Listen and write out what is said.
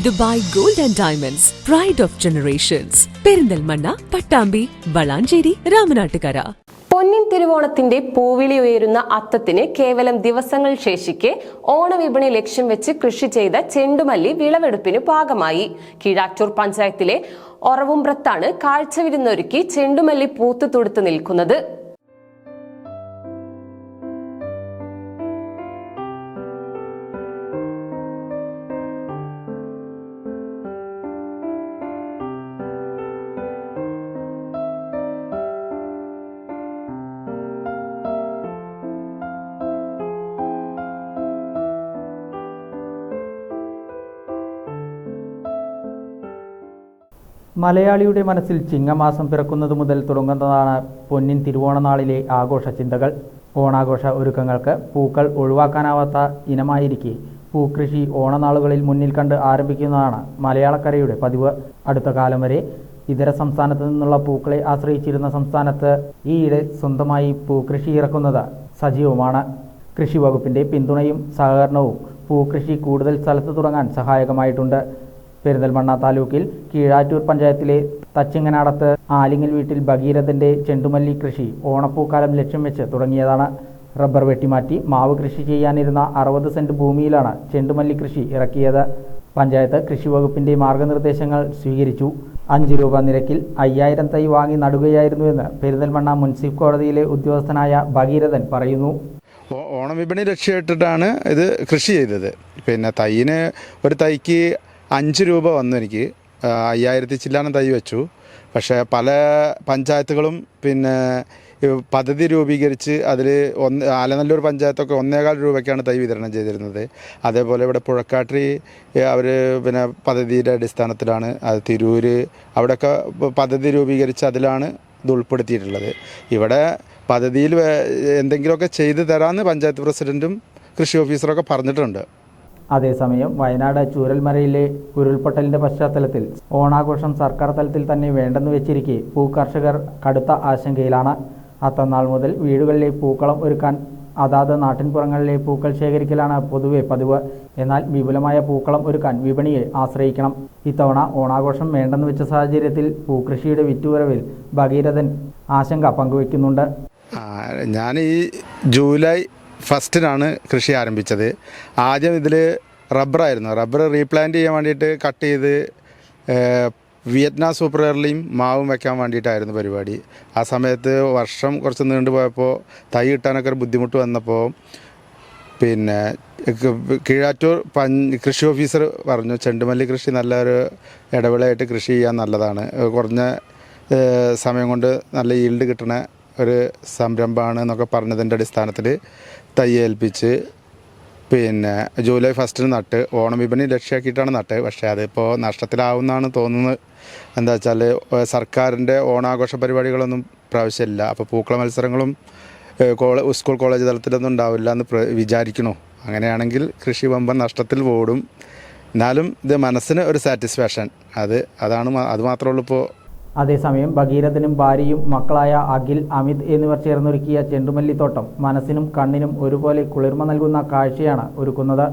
Dubai gold and diamonds pride of generations Perinthalmanna Pattambi Valanchery Ramanattukara. പൊന്നിൻ തിരുവോണത്തിന്റെ പൂവിളി ഉയരുന്ന അത്തത്തിന് കേവലം ദിവസങ്ങൾ ശേഷിക്കെ ഓണവിപണി ലക്ഷ്യം വെച്ച് കൃഷി ചെയ്ത ചെണ്ടുമല്ലി വിളവെടുപ്പിന് പാകമായി. കീഴാറ്റൂർ പഞ്ചായത്തിലെ ഒറവുംബ്രത്താണ് കാഴ്ചവിരുന്നൊരുക്കി ചെണ്ടുമല്ലി പൂത്തു തുടുത്ത് നിൽക്കുന്നത്. മലയാളിയുടെ മനസ്സിൽ ചിങ്ങമാസം പിറക്കുന്നത് മുതൽ തുടങ്ങുന്നതാണ് പൊന്നിൻ തിരുവോണനാളിലെ ആഘോഷ ചിന്തകൾ. ഓണാഘോഷ ഒരുക്കങ്ങൾക്ക് പൂക്കൾ ഒഴിവാക്കാനാവാത്ത ഇനമായിരിക്കെ. പൂക്കൃഷി ഓണനാളുകളിൽ മുന്നിൽ കണ്ട് ആരംഭിക്കുന്നതാണ് മലയാളക്കരയുടെ പതിവ്. അടുത്ത കാലം വരെ ഇതര സംസ്ഥാനത്തു നിന്നുള്ള പൂക്കളെ ആശ്രയിച്ചിരുന്ന സംസ്ഥാനത്ത് ഈയിടെ സ്വന്തമായി പൂക്കൃഷി ഇറക്കുന്നത് സജീവമാണ്. കൃഷി വകുപ്പിന്റെ പിന്തുണയും സഹകരണവും പൂക്കൃഷി കൂടുതൽ സ്ഥലത്ത് തുടങ്ങാൻ സഹായകമായിട്ടുണ്ട്. പെരിന്തൽമണ്ണ താലൂക്കിൽ കീഴാറ്റൂർ പഞ്ചായത്തിലെ തച്ചിങ്ങനാടത്ത് ആലിങ്ങൽ വീട്ടിൽ ഭഗീരഥന്റെ ചെണ്ടുമല്ലി കൃഷി ഓണപ്പൂക്കാലം ലക്ഷ്യം വെച്ച് തുടങ്ങിയതാണ്. റബ്ബർ വെട്ടിമാറ്റി മാവ് കൃഷി ചെയ്യാനിരുന്ന അറുപത് സെന്റ് ഭൂമിയിലാണ് ചെണ്ടുമല്ലി കൃഷി ഇറക്കിയത്. പഞ്ചായത്ത് കൃഷി വകുപ്പിന്റെ മാർഗനിർദ്ദേശങ്ങൾ സ്വീകരിച്ചു. അഞ്ച് രൂപ നിരക്കിൽ അയ്യായിരം തൈ വാങ്ങി നടുകയായിരുന്നുവെന്ന് പെരിന്തൽമണ്ണ മുനിസിപ്പൽ കോടതിയിലെ ഉദ്യോഗസ്ഥനായ ഭഗീരഥൻ പറയുന്നു. ഓണവിപണി ഓണം വിപണി ലക്ഷ്യമിട്ടിട്ടാണ് ഇത് കൃഷി ചെയ്തത്. പിന്നെ തൈയിന് ഒരു തൈക്ക് അഞ്ച് രൂപ വന്നു എനിക്ക്. അയ്യായിരത്തി ചില്ലാനം തൈ വെച്ചു. പക്ഷേ പല പഞ്ചായത്തുകളും പിന്നെ പദ്ധതി രൂപീകരിച്ച് അതിൽ ഒന്ന് ആലനല്ലൂർ പഞ്ചായത്തൊക്കെ ഒന്നേകാൽ രൂപയ്ക്കാണ് തൈ വിതരണം ചെയ്തിരുന്നത്. അതേപോലെ ഇവിടെ പുഴക്കാട്ടി അവർ പിന്നെ പദ്ധതിയുടെ അടിസ്ഥാനത്തിലാണ് അത് തിരൂർ അവിടെയൊക്കെ പദ്ധതി രൂപീകരിച്ച് അതിലാണ് ഇത് ഉൾപ്പെടുത്തിയിട്ടുള്ളത്. ഇവിടെ പദ്ധതിയിൽ എന്തെങ്കിലുമൊക്കെ ചെയ്തു തരാമെന്ന് പഞ്ചായത്ത് പ്രസിഡന്റും കൃഷി ഓഫീസറൊക്കെ പറഞ്ഞിട്ടുണ്ട്. അതേസമയം വയനാട് ചൂരൽമലയിലെ ഉരുൾപൊട്ടലിന്റെ പശ്ചാത്തലത്തിൽ ഓണാഘോഷം സർക്കാർ തലത്തിൽ തന്നെ വേണ്ടെന്ന് വെച്ചിരിക്കെ പൂക്കർഷകർ കടുത്ത ആശങ്കയിലാണ്. അത്തന്നാൾ മുതൽ വീടുകളിലെ പൂക്കളം ഒരുക്കാൻ അതാത് നാട്ടിൻപുറങ്ങളിലെ പൂക്കൾ ശേഖരിക്കലാണ് പൊതുവെ പതിവ്. എന്നാൽ വിപുലമായ പൂക്കളം ഒരുക്കാൻ വിപണിയെ ആശ്രയിക്കണം. ഇത്തവണ ഓണാഘോഷം വേണ്ടെന്ന് വെച്ച സാഹചര്യത്തിൽ പൂക്കൃഷിയുടെ വിറ്റുവരവിൽ ഭഗീരഥൻ ആശങ്ക പങ്കുവയ്ക്കുന്നുണ്ട് ഞാൻ ഈ ജൂലൈ ഫസ്റ്റിനാണ് കൃഷി ആരംഭിച്ചത്. ആദ്യം ഇതിൽ റബ്ബറായിരുന്നു. റബ്ബർ റീപ്ലാന്റ് ചെയ്യാൻ വേണ്ടിയിട്ട് കട്ട് ചെയ്ത് വിയറ്റ്നാം സൂപ്പർ എയർലിയും മാവും വെക്കാൻ വേണ്ടിയിട്ടായിരുന്നു പരിപാടി. ആ സമയത്ത് വർഷം കുറച്ച് നീണ്ടു പോയപ്പോൾ തൈ കിട്ടാനൊക്കെ ഒരു ബുദ്ധിമുട്ട് വന്നപ്പോൾ പിന്നെ കീഴാറ്റൂർ പഞ്ച് കൃഷി ഓഫീസർ പറഞ്ഞു ചെണ്ടുമല്ലി കൃഷി നല്ലൊരു ഇടവേളയായിട്ട് കൃഷി ചെയ്യാൻ നല്ലതാണ്. കുറഞ്ഞ സമയം കൊണ്ട് നല്ല ഈൽഡ് കിട്ടുന്ന ഒരു സംരംഭമാണ് എന്നൊക്കെ പറഞ്ഞതിന്റെ അടിസ്ഥാനത്തിൽ തൈ ഏൽപ്പിച്ച് പിന്നെ ജൂലൈ ഫസ്റ്റിന് നട്ട് ഓണം വിപണി ലക്ഷ്യമാക്കിയിട്ടാണ് നട്ട് പക്ഷേ അതിപ്പോൾ നഷ്ടത്തിലാവുമെന്നാണ് തോന്നുന്നത്. എന്താ വെച്ചാൽ സർക്കാരിന്റെ ഓണാഘോഷ പരിപാടികളൊന്നും പ്രാവശ്യമില്ല. അപ്പോൾ പൂക്കള മത്സരങ്ങളും സ്കൂൾ കോളേജ് തലത്തിലൊന്നും ഉണ്ടാവില്ല എന്ന് വിചാരിക്കണോ അങ്ങനെയാണെങ്കിൽ കൃഷി വമ്പൻ നഷ്ടത്തിൽ ഓടും. എന്നാലും ഇത് മനസ്സിന് ഒരു സാറ്റിസ്ഫാക്ഷൻ. അത് അതാണ് അത് മാത്രമേ ഉള്ളൂ ഇപ്പോൾ അതേസമയം ഭഗീരഥനും ഭാര്യയും മക്കളായ അഖിൽ അമിത് എന്നിവർ ചേർന്നൊരുക്കിയ ചെണ്ടുമല്ലിത്തോട്ടം മനസ്സിനും കണ്ണിനും ഒരുപോലെ കുളിർമ നൽകുന്ന കാഴ്ചയാണ് ഒരുക്കുന്നത്.